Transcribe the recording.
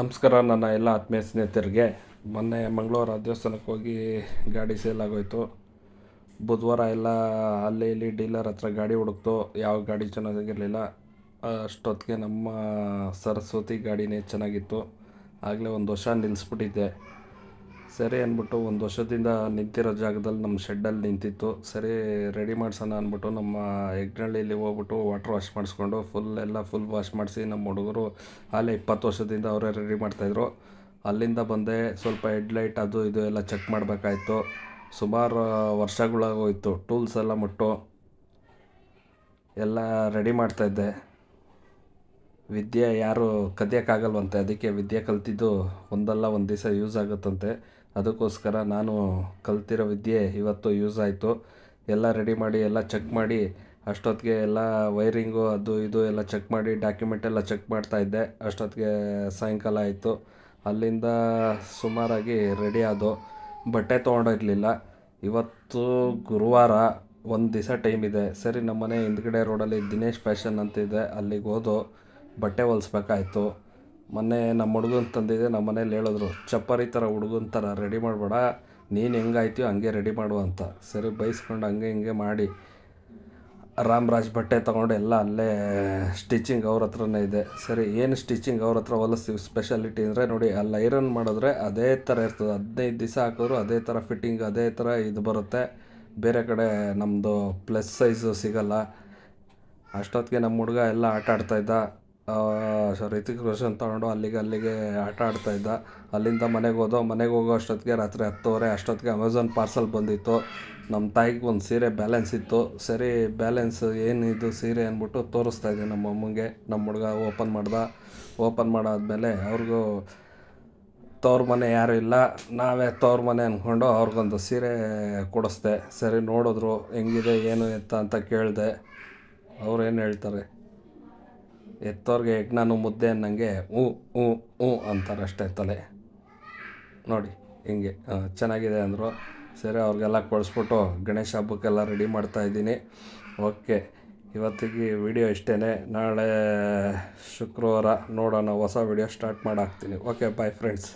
ನಮಸ್ಕಾರ, ನನ್ನ ಎಲ್ಲ ಆತ್ಮೀಯ ಸ್ನೇಹಿತರಿಗೆ. ಮೊನ್ನೆ ಮಂಗಳವಾರ ದೇವಸ್ಥಾನಕ್ಕೆ ಹೋಗಿ ಗಾಡಿ ಸೇಲ್ ಆಗೋಯ್ತು. ಬುಧವಾರ ಎಲ್ಲ ಅಲ್ಲಿ ಇಲ್ಲಿ ಡೀಲರ್ ಹತ್ರ ಗಾಡಿ ಹುಡುಕ್ತು. ಯಾವ ಗಾಡಿ ಚೆನ್ನಾಗಿರಲಿಲ್ಲ. ಅಷ್ಟೊತ್ತಿಗೆ ನಮ್ಮ ಸರಸ್ವತಿ ಗಾಡಿನೇ ಚೆನ್ನಾಗಿತ್ತು. ಆಗಲೇ ಒಂದು ವರ್ಷ ನಿಲ್ಲಿಸ್ಬಿಟ್ಟಿದ್ದೆ ಸರಿ ಅಂದ್ಬಿಟ್ಟು ಒಂದು ವರ್ಷದಿಂದ ನಿಂತಿರೋ ಜಾಗದಲ್ಲಿ ನಮ್ಮ ಶೆಡ್ಡಲ್ಲಿ ನಿಂತಿತ್ತು. ಸರಿ ರೆಡಿ ಮಾಡ್ಸೋಣ ಅಂದ್ಬಿಟ್ಟು ನಮ್ಮ ಹೆಗ್ನಳ್ಳಿಲಿ ಹೋಗ್ಬಿಟ್ಟು ವಾಟ್ರ್ ವಾಶ್ ಮಾಡಿಸ್ಕೊಂಡು ಫುಲ್ ಎಲ್ಲ ಫುಲ್ ವಾಶ್ ಮಾಡಿಸಿ ನಮ್ಮ ಹುಡುಗರು ಅಲ್ಲೇ ಇಪ್ಪತ್ತು ವರ್ಷದಿಂದ ಅವರೇ ರೆಡಿ ಮಾಡ್ತಾಯಿದ್ರು ಅಲ್ಲಿಂದ ಬಂದೆ, ಸ್ವಲ್ಪ ಹೆಡ್ಲೈಟ್ ಅದು ಇದು ಎಲ್ಲ ಚೆಕ್ ಮಾಡಬೇಕಾಯ್ತು. ಸುಮಾರು ವರ್ಷಗಳಾಗೋಯಿತು ಟೂಲ್ಸ್ ಎಲ್ಲ ಮುಟ್ಟು. ಎಲ್ಲ ರೆಡಿ ಮಾಡ್ತಾಯಿದ್ದೆ ವಿದ್ಯೆ ಯಾರು ಕದಿಯೋಕ್ಕಾಗಲ್ವಂತೆ, ಅದಕ್ಕೆ ವಿದ್ಯೆ ಕಲ್ತಿದ್ದು ಒಂದಲ್ಲ, ಒಂದು ದಿವಸ ಯೂಸ್ ಆಗುತ್ತಂತೆ. ಅದಕ್ಕೋಸ್ಕರ ನಾನು ಕಲ್ತಿರೋ ವಿದ್ಯೆ ಇವತ್ತು ಯೂಸ್ ಆಯಿತು. ಎಲ್ಲ ರೆಡಿ ಮಾಡಿ, ಎಲ್ಲ ಚೆಕ್ ಮಾಡಿ, ಅಷ್ಟೊತ್ತಿಗೆ ಎಲ್ಲ ವೈರಿಂಗು ಅದು ಇದು ಎಲ್ಲ ಚೆಕ್ ಮಾಡಿ ಡಾಕ್ಯುಮೆಂಟ್ ಎಲ್ಲ ಚೆಕ್ ಮಾಡ್ತಾಯಿದ್ದೆ ಅಷ್ಟೊತ್ತಿಗೆ ಸಾಯಂಕಾಲ ಆಯಿತು. ಅಲ್ಲಿಂದ ಸುಮಾರಾಗಿ ರೆಡಿ ಆದವು ಬಟ್ಟೆ ತೊಗೊಂಡಿರಲಿಲ್ಲ. ಇವತ್ತು ಗುರುವಾರ ಒಂದು ದಿವಸ ಟೈಮ್ ಇದೆ. ಸರಿ, ನಮ್ಮನೆ ಹಿಂದ್ಗಡೆ ರೋಡಲ್ಲಿ ದಿನೇಶ್ ಫ್ಯಾಷನ್ ಅಂತಿದೆ. ಅಲ್ಲಿಗೆ ಹೋದೋ ಬಟ್ಟೆ ಹೊಲಿಸ್ಬೇಕಾಯ್ತು. ಮೊನ್ನೆ ನಮ್ಮ ಹುಡುಗನ ತಂದಿದ್ದೆ ನಮ್ಮ ಮನೇಲಿ ಹೇಳಿದ್ರು, ಚಪ್ಪರಿ ಥರ ಹುಡುಗನ ಥರ ರೆಡಿ ಮಾಡಬೇಡ, ನೀನು ಹೆಂಗಾಯ್ತೀಯೋ ಹಂಗೆ ರೆಡಿ ಮಾಡು ಅಂತ. ಸರಿ, ಬೈಸ್ಕೊಂಡು ಹಂಗೆ ಹಿಂಗೆ ಮಾಡಿ, ರಾಮರಾಜ್ ಬಟ್ಟೆ ತೊಗೊಂಡು ಎಲ್ಲ ಅಲ್ಲೇ ಸ್ಟಿಚಿಂಗ್ ಅವ್ರ ಹತ್ರನೇ ಇದೆ. ಸರಿ, ಏನು ಸ್ಟಿಚಿಂಗ್ ಅವ್ರ ಹತ್ರ ಹೊಲಿಸ್ತೀವಿ? ಸ್ಪೆಷಾಲಿಟಿ ಅಂದರೆ ನೋಡಿ, ಅಲ್ಲಿ ಐರನ್ ಮಾಡಿದ್ರೆ ಅದೇ ಥರ ಇರ್ತದೆ. ಹದಿನೈದು ದಿವಸ ಹಾಕಿದ್ರು ಅದೇ ಥರ ಫಿಟ್ಟಿಂಗ್, ಅದೇ ಥರ ಇದು ಬರುತ್ತೆ. ಬೇರೆ ಕಡೆ ನಮ್ಮದು ಪ್ಲಸ್ ಸೈಜು ಸಿಗಲ್ಲ. ಅಷ್ಟೊತ್ತಿಗೆ ನಮ್ಮ ಹುಡುಗ ಎಲ್ಲ ಆಟ ಆಡ್ತಾಯಿದ್ದ ಸೊ ರಿತಿಕ್ ರೋಷನ್ ತೊಗೊಂಡು ಅಲ್ಲಿಗೆ ಅಲ್ಲಿಗೆ ಆಟ ಆಡ್ತಾಯಿದ್ದ ಅಲ್ಲಿಂದ ಮನೆಗೆ ಹೋದೋ, ಮನೆಗೆ ಹೋಗೋ ಅಷ್ಟೊತ್ತಿಗೆ ರಾತ್ರಿ ಹತ್ತುವರೆ, ಅಷ್ಟೊತ್ತಿಗೆ ಅಮೆಝಾನ್ ಪಾರ್ಸಲ್ ಬಂದಿತ್ತು. ನಮ್ಮ ತಾಯಿಗೆ ಒಂದು ಸೀರೆ ಬ್ಯಾಲೆನ್ಸ್ ಇತ್ತು. ಸರಿ ಬ್ಯಾಲೆನ್ಸ್ ಏನು ಇದು ಸೀರೆ ಅಂದ್ಬಿಟ್ಟು ತೋರಿಸ್ತಾ ಇದ್ದೆ ನಮ್ಮ ಅಮ್ಮಂಗೆ. ನಮ್ಮ ಹುಡುಗ ಓಪನ್ ಮಾಡ್ದ. ಓಪನ್ ಮಾಡಾದ್ಮೇಲೆ ಅವ್ರಿಗೂ ತವ್ರ ಮನೆ ಯಾರೂ ಇಲ್ಲ. ನಾವೇ ತವ್ರ ಮನೆ ಅಂದ್ಕೊಂಡು ಅವ್ರಿಗೊಂದು ಸೀರೆ ಕೊಡಿಸ್ದೆ. ಸರಿ, ನೋಡಿದ್ರು, ಹೆಂಗಿದೆ, ಏನು ಎತ್ತ ಅಂತ ಕೇಳಿದೆ. ಅವ್ರು ಏನು ಹೇಳ್ತಾರೆ? ಎತ್ತೋರ್ಗೆ ಯಜ್ಞಾನು ಮುದ್ದೆ ಅನ್ನಂಗೆ ಹ್ಞೂ ಹ್ಞೂ ಹ್ಞೂ ಅಂತಾರೆ ಅಷ್ಟೇ ತಲೆ. ನೋಡಿ, ಹಿಂಗೆ ಚೆನ್ನಾಗಿದೆ ಅಂದರು. ಸರಿ, ಅವ್ರಿಗೆಲ್ಲ ಕೊಡಿಸ್ಬಿಟ್ಟು ಗಣೇಶ ಹಬ್ಬಕ್ಕೆಲ್ಲ ರೆಡಿ ಮಾಡ್ತಾಯಿದ್ದೀನಿ ಓಕೆ, ಇವತ್ತಿಗೆ ವಿಡಿಯೋ ಇಷ್ಟೇ ನಾಳೆ ಶುಕ್ರವಾರ ನೋಡೋಣ, ಹೊಸ video start ಮಾಡಾಕ್ತೀನಿ. Okay bye friends